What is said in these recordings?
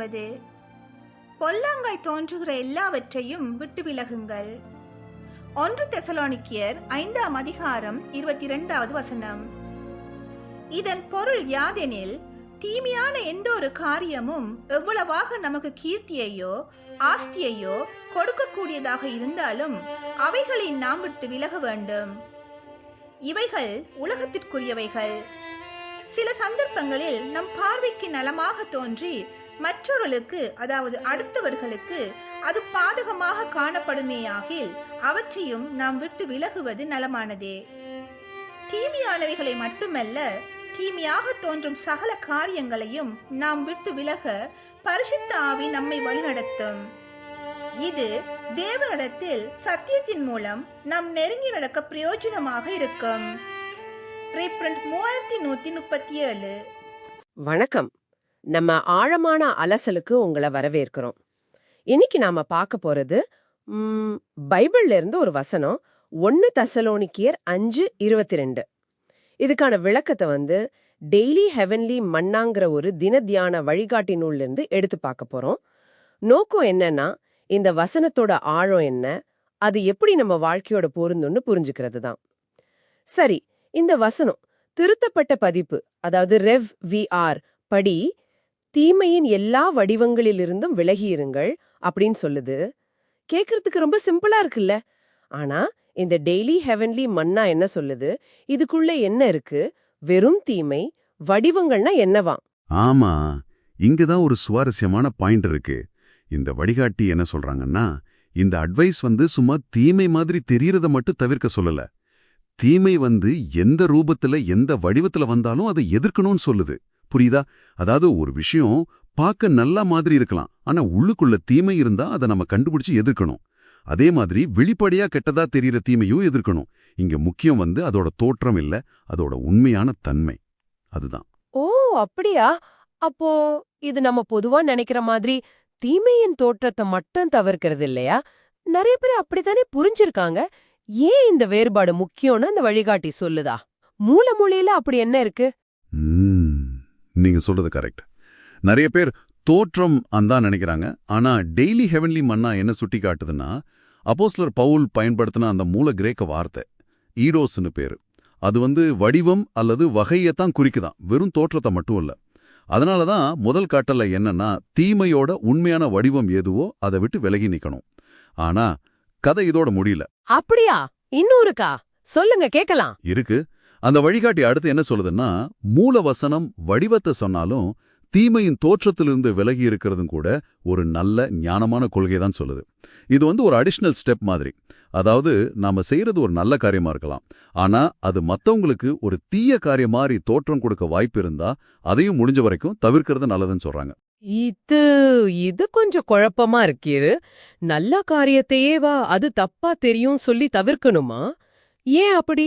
August பொல்லாங்காய் தோன்றுகிற எல்லாவற்றையும் விட்டு விலகுங்கள். ஒன்று தெசலோனிக்கியர் ஐந்தாம் அதிகாரம் இருபத்தி இரண்டாவது வசனம். இதன் பொருள் யாதெனில் தீமையான எந்த ஒரு காரியமும் எவ்வளவாக நமக்கு கீர்த்தியையோ ஆஸ்தியையோ கொடுக்கக்கூடியதாக இருந்தாலும் அவைகளை நாம் விட்டு விலக வேண்டும். இவைகள் உலகத்திற்குரியவைகள். சில சந்தர்ப்பங்களில் நம் பார்வைக்கு நலமாக தோன்றி மற்றொருளுக்கு அதாவது அடுத்தவர்களுக்கு அது பாதகமாக காணப்படுமேயாகில் அவற்றையும் நாம் விட்டு விலகுவது நலமானதே. தீமையானவைகளை மட்டுமல்ல தீமையாக தோன்றும் சகல காரியங்களையும் நாம் விட்டு விலக பரிசுத்த ஆவி நம்மை வழிநடத்தும். இது தேவனிடத்தில் சத்தியத்தின் மூலம் நாம் நெருங்கி நடக்க பிரயோஜனமாக இருக்கும். மூவாயிரத்தி நூத்தி முப்பத்தி ஏழு. வணக்கம். நம்ம ஆழமான அலசலுக்கு உங்களை வரவேற்கிறோம். இன்னைக்கு நாம பார்க்க போறது பைபிள்ல இருந்து ஒரு வசனம் ஒன்னு தசலோனிக்கியர் அஞ்சு இருபத்தி ரெண்டு இதுக்கான விளக்கத்தை வந்து டெய்லி ஹெவன்லி மண்ணாங்கிற ஒரு தின தியான வழிகாட்டி நூல்லிருந்து எடுத்து பார்க்க போறோம். நோக்கம் என்னன்னா இந்த வசனத்தோட ஆழம் என்ன அது எப்படி நம்ம வாழ்க்கையோட பொருந்தும்னு புரிஞ்சுக்கிறது தான் சரி இந்த வசனம் திருத்தப்பட்ட பதிப்பு அதாவது ரெவ் வி ஆர் படி தீமையின் எல்லா வடிவங்களிலிருந்தும் விலகியிருங்கள் அப்படின்னு சொல்லுது. கேக்குறதுக்கு ரொம்ப சிம்பிளா இருக்குல்ல. ஆனா இந்த டெய்லி ஹெவன்லி மன்னா என்ன சொல்லுது? இதுக்குள்ள என்ன இருக்கு? வெறும் தீமை வடிவங்கள்னா என்னவாம் ஆமா இங்கதான் ஒரு சுவாரஸ்யமான பாயிண்ட் இருக்கு. இந்த வடிகாட்டி என்ன சொல்றாங்கன்னா இந்த அட்வைஸ் வந்து சும்மா தீமை மாதிரி தெரியறத மட்டும் தவிர்க்க சொல்லல. தீமை வந்து எந்த ரூபத்துல எந்த வடிவத்துல வந்தாலும் அதை எதிர்க்கணும்னு சொல்லுது. புரியுதா? அதாவது ஒரு விஷயம் பார்க்க நல்ல மாதிரி இருக்கலாம். ஆனா உள்ளுக்குள்ள தீமை இருந்தா அதை நம்ம கண்டுபிடிச்சு எதிர்க்கணும். அதே மாதிரி வெளிப்படையா கெட்டதா தெரியற தீமையும் எதிர்க்கணும். இங்க முக்கியம் வந்து அதோட தோற்றம் இல்ல அதோட உண்மையான தன்மை. அதுதான். ஓ அப்படியா? அப்போ இது நம்ம பொதுவா நினைக்கிற மாதிரி தீமையின் தோற்றத்தை மட்டும் தவிர்க்கிறது இல்லையா? நிறைய பேர் அப்படித்தானே புரிஞ்சிருக்காங்க. ஏன் இந்த வேறுபாடு முக்கியம்னு அந்த வழிகாட்டி சொல்லுதா? மூல மொழியில அப்படி என்ன இருக்கு? ம், நீங்க சொல்றது கரெக்ட் நிறைய பேர் தோற்றம் அதான் நினைக்கிறாங்க. ஆனா டெய்லி ஹெவன்லி மன்னா என்ன சுட்டி காட்டுதுன்னா அப்போஸ்லர் பவுல் பயன்படுத்தின அந்த மூல கிரேக்க வார்த்தை ஈடோஸ்னு பேரு. அது வந்து வடிவம் அல்லது வகையத்தான் குறிக்குதாம் வெறும் தோற்றத்தை மட்டும் இல்ல. அதனால தான் முதல் காட்டல்ல என்னன்னா தீமையோட உண்மையான வடிவம் எதுவோ அதை விட்டு விலகி நிக்கணும். ஆனா கதை இதோட முடியல. அப்படியா? இன்னும் இருக்கா சொல்லுங்க கேக்கலாம் இருக்கு. அந்த வழிகாட்டி அடுத்து என்ன சொல்லுதுன்னா மூல வசனம் வடிவத்தை சொன்னாலும் தீமையின் தோற்றத்திலிருந்து விலகி இருக்கிறதும் கூட ஒரு நல்ல ஞானமான கொள்கை தான் சொல்லுது. இது வந்து ஒரு அடிஷ்னல் ஸ்டெப் மாதிரி. அதாவது நாம செய்யறது ஒரு நல்ல காரியமா இருக்கலாம். ஆனா அது மத்தவங்களுக்கு ஒரு தீய காரியம் மாதிரி தோற்றம் கொடுக்க வாய்ப்பு இருந்தால் அதையும் முடிஞ்ச வரைக்கும் தவிர்க்கிறது நல்லதுன்னு சொல்றாங்க. இது இது கொஞ்சம் குழப்பமா இருக்கீரு. நல்ல காரியத்தையே வா அது தப்பா தெரியும் சொல்லி தவிர்க்கணுமா? ஏன் அப்படி?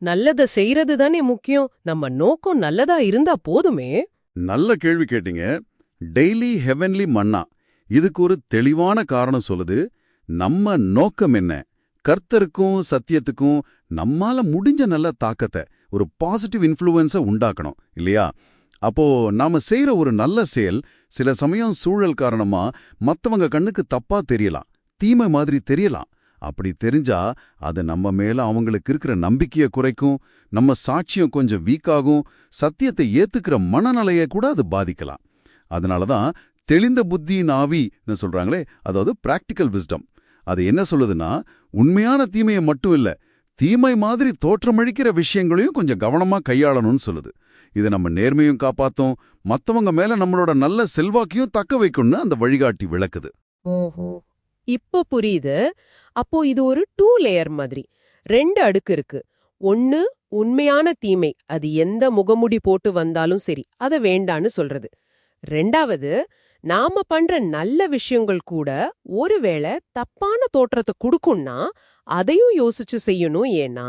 நல்லத செய்யறது தானே முக்கியம். நம்ம நோக்கம் நல்லதா இருந்தா போதுமே. நல்ல கேள்வி கேட்டீங்க. Daily heavenly manna. இதுக்கு ஒரு தெளிவான காரணம் சொல்லுது. நம்ம நோக்கம் என்ன? கர்த்தருக்கும் சத்தியத்துக்கும் நம்மால முடிஞ்ச நல்ல தாக்கத்தை ஒரு பாசிட்டிவ் இன்ஃப்ளூயன்ஸை உண்டாக்கணும் இல்லையா? அப்போ நாம செய்யற ஒரு நல்ல செயல் சில சமயம் சூழல் காரணமா மத்தவங்க கண்ணுக்கு தப்பா தெரியலாம். தீமை மாதிரி தெரியலாம். அப்படி தெரிஞ்சா அது நம்ம மேல அவங்களுக்கு இருக்கிற நம்பிக்கையை குறைக்கும் நம்ம சாட்சியம் கொஞ்சம் வீக்காகும் சத்தியத்தை ஏத்துக்கிற மனநிலையை கூட அது பாதிக்கலாம். அதனால தான் தெளிந்த புத்தியின் ஆவின்னு சொல்றாங்களே அதாவது பிராக்டிக்கல் விஸ்டம் அது என்ன சொல்லுதுன்னா உண்மையான தீமையை மட்டும் இல்ல தீமை மாதிரி தோற்றமளிக்கிற விஷயங்களையும் கொஞ்சம் கவனமா கையாளணும்னு சொல்லுது. இது நம்ம நேர்மையும் காப்பாத்தும் மத்தவங்க மேல நம்மளோட நல்ல செல்வாக்கையும் தக்க வைக்கும்னு அந்த வழிகாட்டி விளக்குது. ஓஹோ. இப்போ புரியுது. அப்போ இது ஒரு டூ லேயர் மாதிரி. ரெண்டு அடுக்கு இருக்கு. ஒன்னு உண்மையான தீமை. அது எந்த முகமுடி போட்டு வந்தாலும் சரி. அத வேண்டான்னு சொல்றது. ரெண்டாவது நாம பண்ற நல்ல விஷயங்கள் கூட ஒருவேளை தப்பான தோற்றத்தை குடுக்கும்னா அதையும் யோசிச்சு செய்யணும் ஏன்னா?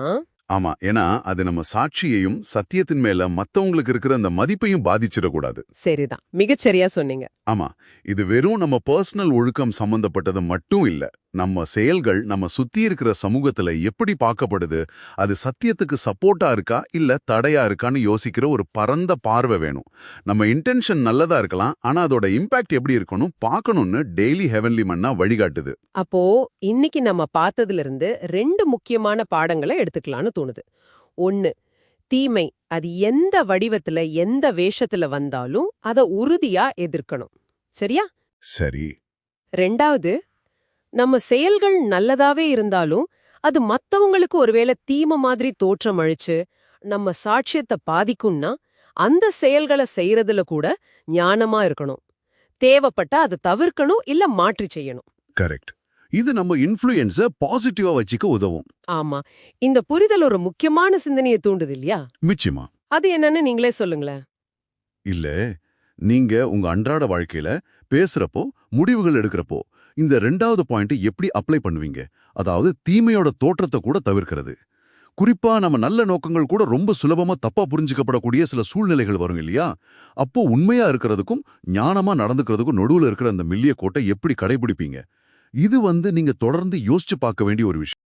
ஆமா. ஏன்னா அது நம்ம சாட்சியையும் சத்தியத்தின் மேல மத்தவங்களுக்கு இருக்கிற அந்த மதிப்பையும் பாதிச்சிடக்கூடாது. சரிதான். மிகச்சரியா சொன்னீங்க. ஆமா இது வெறும் நம்ம பர்சனல் ஒழுக்கம் சம்பந்தப்பட்டது மட்டும் இல்ல. நம்ம செயல்கள் நம்ம சுத்தி இருக்கிற சமூகத்துல எப்படி பார்க்கப்படுது அது சத்தியத்துக்கு சப்போர்ட்டா இருக்கா இல்ல தடையா இருக்கான்னு யோசிக்கிற ஒரு பரந்த பார்வை வேணும். நம்ம இன்டென்ஷன் நல்லதா இருக்கலாம் ஆனா அதோட இம்பாக்ட் எப்படி இருக்கணும் பார்க்கணும்னு டெய்லி ஹெவன்லி மன்னா வழிகாட்டுது. அப்போ இன்னைக்கு நம்ம பார்த்ததுல இருந்து ரெண்டு முக்கியமான பாடங்களை எடுத்துக்கலாம்னு தோணுது. ஒன்னு தீமை. அது எந்த வடிவத்துல எந்த வேஷத்துல வந்தாலும் அத உறுதியா எதிர்க்கணும். சரியா? சரி. ரெண்டாவது நம்ம செயல்கள் நல்லதாவே இருந்தாலும் அது மத்தவங்களுக்கு ஒருவேளை தீமை மாதிரி தோற்றம் அழிச்சு நம்ம சாட்சியத்தை பாதிக்கும்னா அந்த செயல்களை செய்யறதுல கூட ஞானமா இருக்கணும். தேவைப்பட்டா அதை தவிர்க்கணும் இல்ல மாற்றி செய்யணும். கரெக்ட். இது நம்ம இன்ஃப்ளூயன்ஸ பாசிட்டிவா வச்சுக்க உதவும். ஆமா. இந்த புரிதல் ஒரு முக்கியமான சிந்தனையை தூண்டுது இல்லையா? நிச்சயமா. அது என்னன்னு நீங்களே சொல்லுங்களேன் இல்ல நீங்க உங்க அன்றாட வாழ்க்கையில பேசுறப்போ முடிவுகள் எடுக்கிறப்போ இந்த ரெண்டாவது பாயிண்ட் எப்படி அப்ளை பண்ணுவீங்க? அதாவது தீமையோட தோற்றத்தை கூட தவிர்க்கிறது. குறிப்பா நம்ம நல்ல நோக்கங்கள் கூட ரொம்ப சுலபமா தப்பா புரிஞ்சுக்கப்படக்கூடிய சில சூழ்நிலைகள் வரும் இல்லையா? அப்போ உண்மையா இருக்கிறதுக்கும் ஞானமா நடந்துக்கிறதுக்கும் நடுவுல இருக்கிற அந்த மெல்லிய கோட்டை எப்படி கடைபிடிப்பீங்க? இது வந்து நீங்க தொடர்ந்து யோசிச்சு பார்க்க வேண்டிய ஒரு விஷயம்.